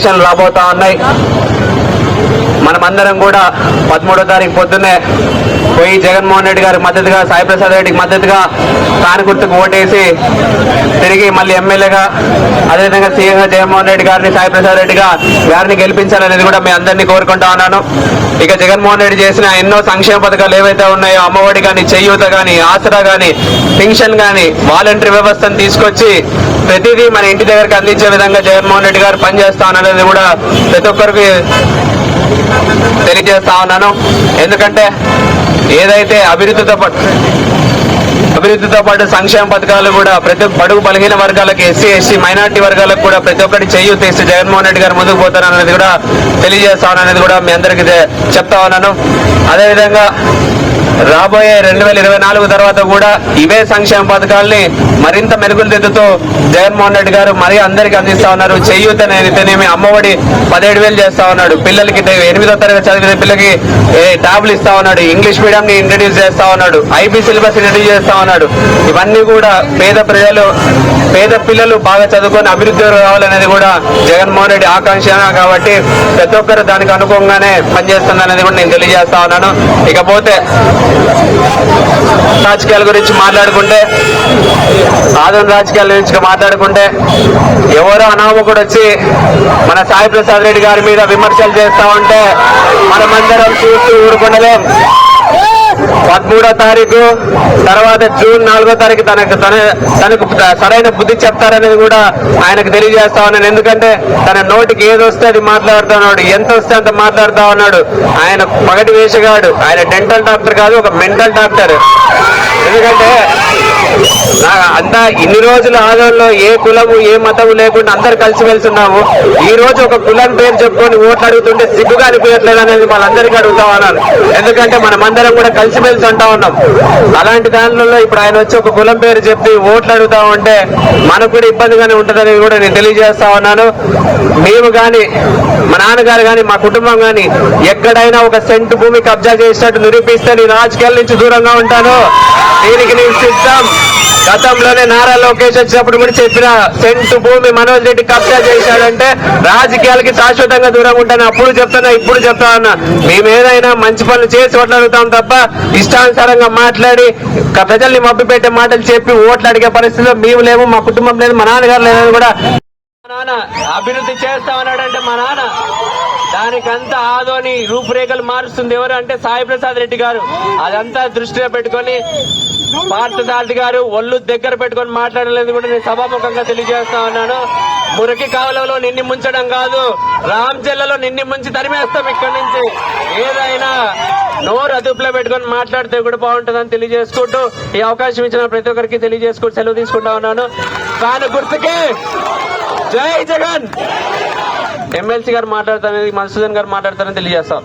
ఎలక్షన్లు రాబోతా ఉన్నాయి. మనమందరం కూడా పదమూడో తారీఖు పొద్దున్నే పోయి జగన్మోహన్ రెడ్డి గారికి మద్దతుగా సాయిప్రసాద్ రెడ్డికి మద్దతుగా కాని గుర్తుకు ఓటేసి తిరిగి మళ్ళీ ఎమ్మెల్యేగా అదేవిధంగా సీఎంగా జగన్మోహన్ రెడ్డి గారిని సాయిప్రసాద్ రెడ్డిగా గారిని గెలిపించాలనేది కూడా మీ అందరినీ కోరుకుంటా ఉన్నాను. ఇక జగన్మోహన్ రెడ్డి చేసిన ఎన్నో సంక్షేమ పథకాలు ఏవైతే ఉన్నాయో అమ్మఒడి కానీ చెయ్యూత కానీ ఆసరా కానీ పెన్షన్ కానీ వాలంటరీ వ్యవస్థను తీసుకొచ్చి ప్రతిదీ మన ఇంటి దగ్గరికి అందించే విధంగా జగన్మోహన్ రెడ్డి గారు పనిచేస్తా అనేది కూడా ప్రతి ఒక్కరికి తెలియజేస్తా ఉన్నాను. ఎందుకంటే ఏదైతే అభివృద్ధితో పాటు అభివృద్ధితో పాటు సంక్షేమ పథకాలు కూడా ప్రతి ఒక్క బడుగు బలహీన వర్గాలకు ఎస్సీ ఎస్సీ మైనార్టీ వర్గాలకు కూడా ప్రతి ఒక్కటి చెయ్యి తీసి జగన్మోహన్ రెడ్డి గారు ముందుకు పోతారనేది కూడా తెలియజేస్తామనేది కూడా మీ అందరికీ చెప్తా ఉన్నాను. అదేవిధంగా రాబోయే రెండు వేల ఇరవై నాలుగు తర్వాత కూడా ఇవే సంక్షేమ పథకాల్ని మరింత మెరుగులుదిద్దుతూ జగన్మోహన్ రెడ్డి గారు మరీ అందరికీ అందిస్తా ఉన్నారు. చెయ్యూత అమ్మఒడి పదిహేడు వేలు చేస్తా ఉన్నాడు. పిల్లలకి ఎనిమిదో తరగతి చదివిన పిల్లలకి ఏ, ట్యాబ్లు ఇస్తా ఉన్నాడు. ఇంగ్లీష్ మీడియం ని ఇంట్రడ్యూస్ చేస్తా ఉన్నాడు. ఐబీ సిలబస్ ఇంట్రడ్యూస్ చేస్తా ఉన్నాడు. ఇవన్నీ కూడా పేద ప్రజలు పేద పిల్లలు బాగా చదువుకొని అభివృద్ధి రావాలనేది కూడా జగన్మోహన్ రెడ్డి ఆకాంక్ష కాబట్టి ప్రతి ఒక్కరు దానికి అనుకూలంగానే పనిచేస్తుందనేది కూడా నేను తెలియజేస్తా ఉన్నాను. ఇకపోతే రాజకీయాల గురించి మాట్లాడుకుంటే ఆదరణ రాజకీయాల గురించి మాట్లాడుకుంటే ఎవరో అనామకుడు వచ్చి మన సాయి ప్రసాద్ రెడ్డి గారి మీద విమర్శలు చేస్తా ఉంటే మనమందరం చూస్తూ ఊరుకుండలేం. పదమూడో తారీఖు తర్వాత జూన్ నాలుగో తారీఖు తనకు తన తనకు సరైన బుద్ధి చెప్తారనేది కూడా ఆయనకు తెలియజేస్తా ఉన్నాను. ఎందుకంటే తన నోటికి ఏది వస్తే అది మాట్లాడుతా ఉన్నాడు. ఎంత వస్తే అంత మాట్లాడుతూ ఉన్నాడు. ఆయన పగటి వేషగాడు. ఆయన డెంటల్ డాక్టర్ కాదు ఒక మెంటల్ డాక్టర్ ఎందుకంటే అంతా ఇన్ని రోజుల ఆదంలో ఏ కులము ఏ మతము లేకుండా అందరు కలిసి వెళ్తున్నాము. ఈ రోజు ఒక కులం పేరు చెప్పుకొని ఓట్లు అడుగుతుంటే సిగ్గుగా అనిపించట్లేదు అనేది వాళ్ళందరికీ అడుగుతా ఉన్నాను. ఎందుకంటే మనమందరం కూడా కలిసిమెలిసి అంటా ఉన్నాం. అలాంటి దానిలో ఇప్పుడు ఆయన వచ్చి ఒక కులం పేరు చెప్పి ఓట్లు అడుగుతా ఉంటే మనకు కూడా ఇబ్బందిగానే ఉంటుందని కూడా నేను తెలియజేస్తా ఉన్నాను. మేము కానీ మా నాన్నగారు కానీ మా కుటుంబం కానీ ఎక్కడైనా ఒక సెంటు భూమి కబ్జా చేసినట్టు నిరూపిస్తే నేను రాజకీయాల నుంచి దూరంగా ఉంటాను. దీనికి నేను సిద్ధం. గతంలోనే నారా లోకేష్ వచ్చినప్పుడు కూడా చెప్పిన సెంటు భూమి మనోజ్ రెడ్డి కబ్జా చేశాడంటే రాజకీయాలకి శాశ్వతంగా దూరం ఉంటాను అప్పుడు చెప్తానా ఇప్పుడు చెప్తా మేమేదైనా మంచి పనులు చేసి ఓట్లాడుతాం తప్ప ఇష్టానుసారంగా మాట్లాడి ప్రజల్ని మబ్బి పెట్టే మాటలు చెప్పి ఓట్లు అడిగే పరిస్థితిలో మేము లేము మా కుటుంబం లేదు మా నాన్నగారు లేదని కూడా మా నాన్న అభివృద్ధి చేస్తామన్నాడంటే మా నాన్న దానికంతా ఆదోని రూపురేఖలు మారుస్తుంది ఎవరు అంటే సాయి ప్రసాద్ రెడ్డి గారు. అదంతా దృష్టిలో పెట్టుకొని పార్థసారథి గారు ఒళ్ళు దగ్గర పెట్టుకొని మాట్లాడలేదు కూడా నేను సభాముఖంగా తెలియజేస్తా ఉన్నాను. మురికి కావలలో నిన్ని ముంచడం కాదు రామ్ జిల్లాలో నిన్ని ముంచి తరిమేస్తాం ఇక్కడి నుంచి. ఏదైనా నోరు అదుపులో పెట్టుకొని మాట్లాడితే కూడా బాగుంటుందని తెలియజేసుకుంటూ ఈ అవకాశం ఇచ్చిన ప్రతి ఒక్కరికి తెలియజేసుకుంటూ సెలవు తీసుకుంటా ఉన్నాను. కాను గుర్తుకే జై జగన్! ఎమ్మెల్సీ గారు మాట్లాడతారనేది మధుసూదన్ గారు మాట్లాడతారని తెలియజేస్తాం.